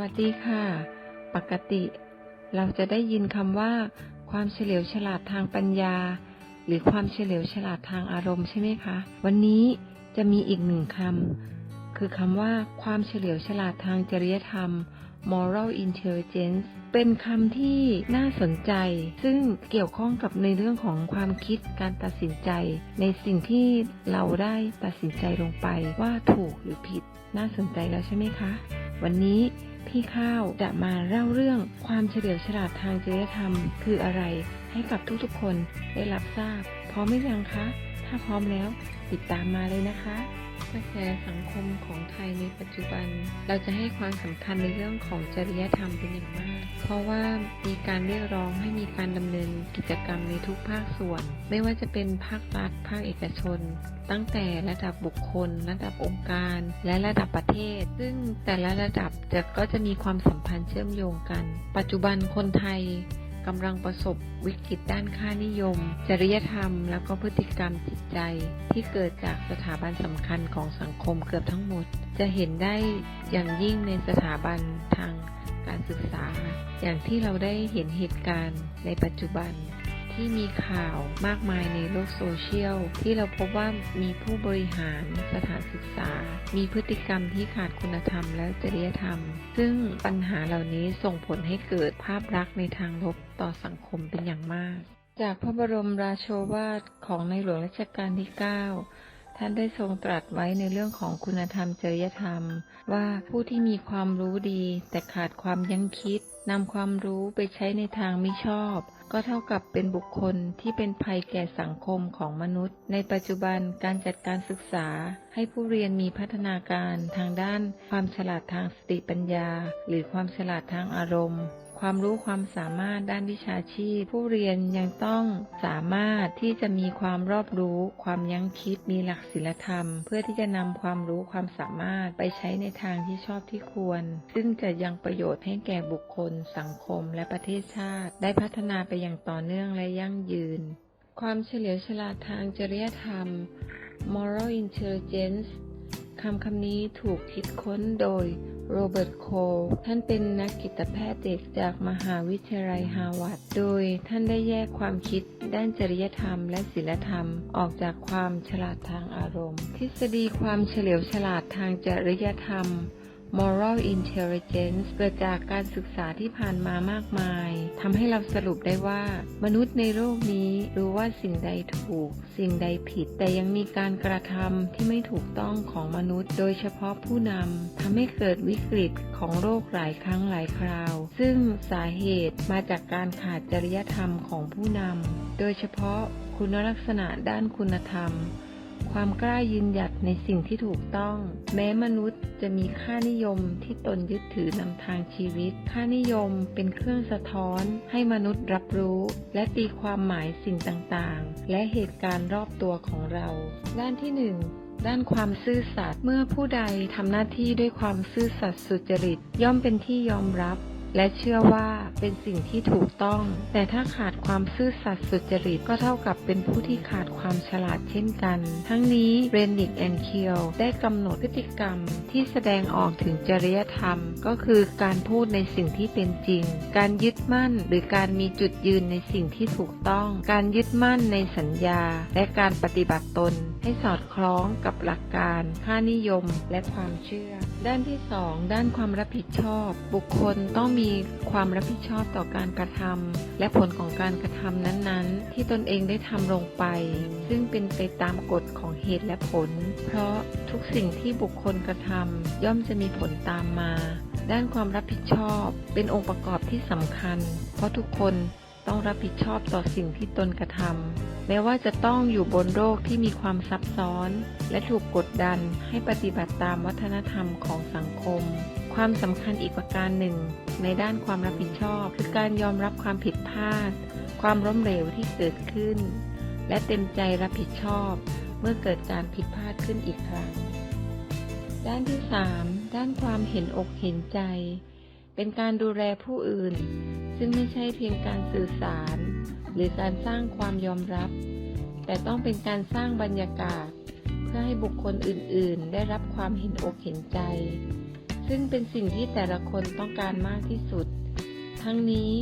วัสดีค่ะ ปกติ เราจะได้ยินคำว่า ความเฉลียวฉลาดทางปัญญา หรือความเฉลียวฉลาดทางอารมณ์ใช่ไหมคะ วันนี้จะมีอีกหนึ่งคำคือคำว่า ความเฉลียวฉลาดทางจริยธรรม moral intelligence เป็นคำที่น่าสนใจ ซึ่งเกี่ยวข้องกับในเรื่องของความคิดการตัดสินใจ ในสิ่งที่เราได้ตัดสินใจลงไปว่าถูกหรือผิด น่าสนใจแล้วใช่ไหมคะ วันนี้ พี่ข้าวจะมาเล่าเรื่องความเฉลียวฉลาดทางจริยธรรม คืออะไรให้กับทุกๆคนได้รับทราบ พร้อมหรือยังคะ ถ้าพร้อมแล้วติดตามมาเลยนะคะ กระแสสังคมของไทยในปัจจุบัน เราจะให้ความสำคัญในเรื่องของจริยธรรมเป็นอย่างมาก เพราะว่ามีการเรียกร้องให้มีการดำเนินกิจกรรมในทุกภาคส่วน ไม่ว่าจะเป็นภาครัฐภาคเอกชน ตั้งแต่ระดับบุคคล ระดับองค์การ และระดับประเทศ ซึ่งแต่ละระดับจะก็จะมีความสัมพันธ์เชื่อมโยงกัน ปัจจุบันคนไทย กำลังประสบวิกฤตด้านค่านิยม จริยธรรม และก็พฤติกรรมจิตใจ ที่เกิดจากสถาบันสำคัญของสังคมเกือบทั้งหมด จะเห็นได้อย่างยิ่งในสถาบันทางการศึกษา อย่างที่เราได้เห็นเหตุการณ์ในปัจจุบัน ที่มีข่าวมากมายในโลกโซเชียล ที่เราพบว่ามีผู้บริหารสถานศึกษา มีพฤติกรรมที่ขาดคุณธรรมและจริยธรรม ซึ่งปัญหาเหล่านี้ส่งผลให้เกิดภาพลักษณ์ในทางลบต่อสังคมเป็นอย่างมาก จากพระบรมราโชวาทของในหลวงรัชกาลที่ 9ท่านได้ทรงตรัสไว้ในเรื่องของคุณธรรมจริยธรรม ว่าผู้ที่มีความรู้ดีแต่ขาดความยั้งคิด นำความรู้ไปใช้ในทางมิชอบ ก็เท่ากับเป็นบุคคลที่เป็นภัยแก่สังคมของมนุษย์ ในปัจจุบันการจัดการศึกษา ให้ผู้เรียนมีพัฒนาการทางด้านความฉลาดทางสติปัญญา หรือความฉลาดทางอารมณ์ ความรู้ความสามารถด้านวิชาชีพ ผู้เรียนยังต้องสามารถที่จะมีความรอบรู้ ความยั้งคิดมีหลักศีลธรรม เพื่อที่จะนำความรู้ความสามารถไปใช้ในทางที่ชอบที่ควร ซึ่งจะยังประโยชน์ให้แก่บุคคล สังคม และประเทศชาติ ได้พัฒนาไปอย่างต่อเนื่องและยั่งยืน ความเฉลียวฉลาดทางจริยธรรม moral intelligence คำคำนี้ถูกคิดค้นโดย โรเบิร์ตโคลท่านเป็นนักกิตแพทย์เด็กจากมหาวิทยาลัยฮาวาดโดยท่านได้แยกความคิดด้านจริยธรรมและศีลธรรมออกจากความฉลาดทางอารมณ์ ทฤษฎีความเฉลียวฉลาดทางจริยธรรม moral intelligence เกิดจากการศึกษาที่ผ่านมามากมายทำให้เราสรุปได้ว่า มนุษย์ในโลกนี้รู้ว่าสิ่งใดถูก สิ่งใดผิด แต่ยังมีการกระทำที่ไม่ถูกต้องของมนุษย์ โดยเฉพาะผู้นำทำให้เกิดวิกฤตของโรคหลายครั้งหลายคราว ซึ่งสาเหตุมาจากการขาดจริยธรรมของผู้นำโดยเฉพาะคุณลักษณะด้านคุณธรรม ความกล้ายืนหยัดในสิ่งที่ถูกต้อง แม้มนุษย์จะมีค่านิยมที่ตนยึดถือนำทางชีวิต ค่านิยมเป็นเครื่องสะท้อน ให้มนุษย์รับรู้ และตีความหมายสิ่งต่างๆ และเหตุการณ์รอบตัวของเรา ด้านที่หนึ่งด้านความซื่อสัตย์เมื่อผู้ใดทำหน้าที่ด้วยความซื่อสัตย์สุจริต ย่อมเป็นที่ยอมรับ และเชื่อว่า เป็นสิ่งที่ถูกต้อง แต่ถ้าขาดความซื่อสัตย์สุจริตก็เท่ากับเป็นผู้ที่ขาดความฉลาดเช่นกัน ทั้งนี้เรนิกแอนเคียลได้กำหนดพฤติกรรมที่แสดงออกถึงจริยธรรม ก็คือการพูดในสิ่งที่เป็นจริง การยึดมั่นหรือการมีจุดยืนในสิ่งที่ถูกต้อง การยึดมั่นในสัญญา และการปฏิบัติตน ให้สอดคล้องกับหลักการ ค่านิยม และความเชื่อ ด้านที่ 2 ด้านความรับผิดชอบ บุคคลต้องมีความรับผิดชชอบต่อการกระทำและผลของการกระทำนั้นๆ ที่ตนเองได้ทำลงไป ซึ่งเป็นไปตามกฎของเหตุและผล เพราะทุกสิ่งที่บุคคลกระทำย่อมจะมีผลตามมา ด้านความรับผิดชอบเป็นองค์ประกอบที่สำคัญ เพราะทุกคนต้องรับผิดชอบต่อสิ่งที่ตนกระทำแม้ว่าจะต้องอยู่บนโลกที่มีความซับซ้อน และถูกกดดันให้ปฏิบัติตามวัฒนธรรมของสังคม ความสำคัญอีกประการหนึ่ง ในด้านความรับผิดชอบ คือการยอมรับความผิดพลาด ความล้มเหลวที่เกิดขึ้น และเต็มใจรับผิดชอบ เมื่อเกิดการผิดพลาดขึ้นอีกครั้ง ด้านที่ 3 ด้านความเห็นอกเห็นใจ เป็นการดูแลผู้อื่น ซึ่งไม่ใช่เพียงการสื่อสาร หรือการสร้างความยอมรับ แต่ต้องเป็นการสร้างบรรยากาศ เพื่อให้บุคคลอื่น ๆ ได้รับความเห็นอกเห็นใจ ซึ่งเป็นสิ่งที่แต่ละคนต้องการมากที่สุด ทั้งนี้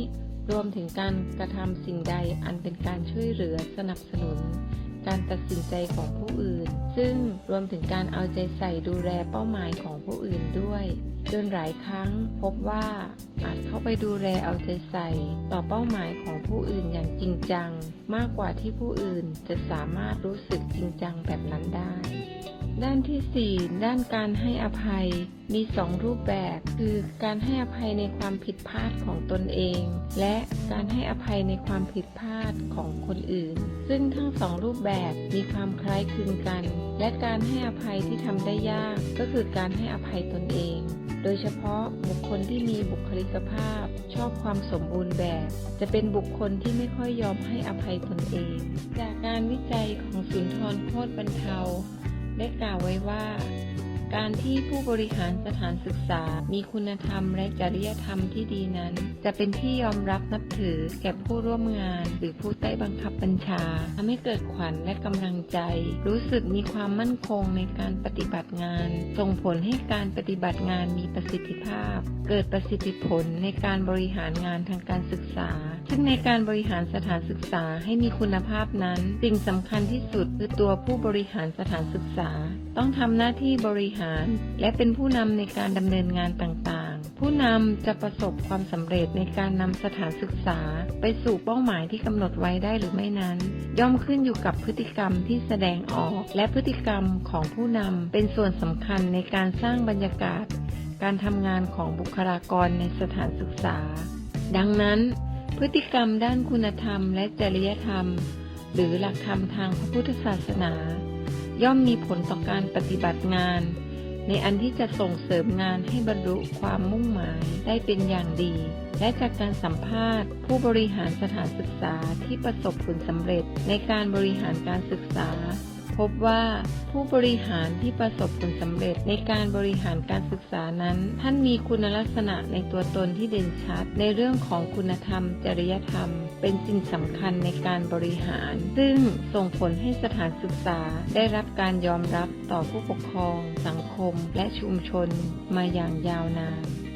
รวมถึงการกระทำสิ่งใดอันเป็นการช่วยเหลือสนับสนุน การตัดสินใจของผู้อื่น ซึ่งรวมถึงการเอาใจใส่ดูแลเป้าหมายของผู้อื่นด้วย จนหลายครั้งพบว่าอาจเข้าไปดูแลเอาใจใส่ ต่อเป้าหมายของผู้อื่นอย่างจริงจัง มากกว่าที่ผู้อื่นจะสามารถรู้สึกจริงจังแบบนั้นได้ ด้านที่ 4 ด้านการให้อภัย มีสองรูปแบบ คือการให้อภัยในความผิดพลาดของตนเอง และการให้อภัยในความผิดพลาดของคนอื่น ซึ่งทั้งสองรูปแบบมีความคล้ายคลึงกัน และการให้อภัยที่ทำได้ยาก ก็คือการให้อภัยตนเอง โดยเฉพาะบุคคลที่มีบุคลิกภาพ ชอบความสมบูรณ์แบบ จะเป็นบุคคลที่ไม่ค่อยยอมให้อภัยตนเอง จากการวิจัยของสุนทรโคตรบรรเทา ได้กล่าวไว้ว่า การที่ผู้บริหารสถานศึกษา มีคุณธรรมและจริยธรรมที่ดีนั้น จะเป็นที่ยอมรับนับถือแก่ผู้ร่วมงาน หรือผู้ใต้บังคับบัญชาทำให้เกิดขวัญและกำลังใจ รู้สึกมีความมั่นคงในการปฏิบัติงาน ส่งผลให้การปฏิบัติงานมีประสิทธิภาพ เกิดประสิทธิผลในการบริหารงานทางการศึกษา ซึ่งในการบริหารสถานศึกษาให้มีคุณภาพนั้นสิ่งสำคัญที่สุดคือตัวผู้บริหารสถานศึกษา ต้องทำหน้าที่บริหารหาร และเป็นผู้นำในการดำเนินงานต่างๆ ผู้นำจะประสบความสำเร็จในการนำสถานศึกษา ไปสู่เป้าหมายที่กำหนดไว้ได้หรือไม่นั้น ย่อมขึ้นอยู่กับพฤติกรรมที่แสดงออก และพฤติกรรมของผู้นำเป็นส่วนสำคัญในการสร้างบรรยากาศ การทำงานของบุคลากรในสถานศึกษา ดังนั้น พฤติกรรมด้านคุณธรรม และจริยธรรม หรือหลักธรรมทางพระพุทธศาสนาย่อมมีผลต่อการปฏิบัติงาน ในอันที่จะส่งเสริมงานให้บรรลุความมุ่งหมายได้เป็นอย่างดี และจากการสัมภาษณ์ ผู้บริหารสถานศึกษาที่ประสบผลสำเร็จในการบริหารการศึกษา พบว่าผู้บริหารที่ประสบผลสำเร็จในการบริหารการศึกษานั้น ท่านมีคุณลักษณะในตัวตนที่เด่นชัด ในเรื่องของคุณธรรม จริยธรรม เป็นสิ่งสำคัญในการบริหาร ซึ่งส่งผลให้สถานศึกษาได้รับการยอมรับต่อผู้ปกครอง สังคม และชุมชนมาอย่างยาวนาน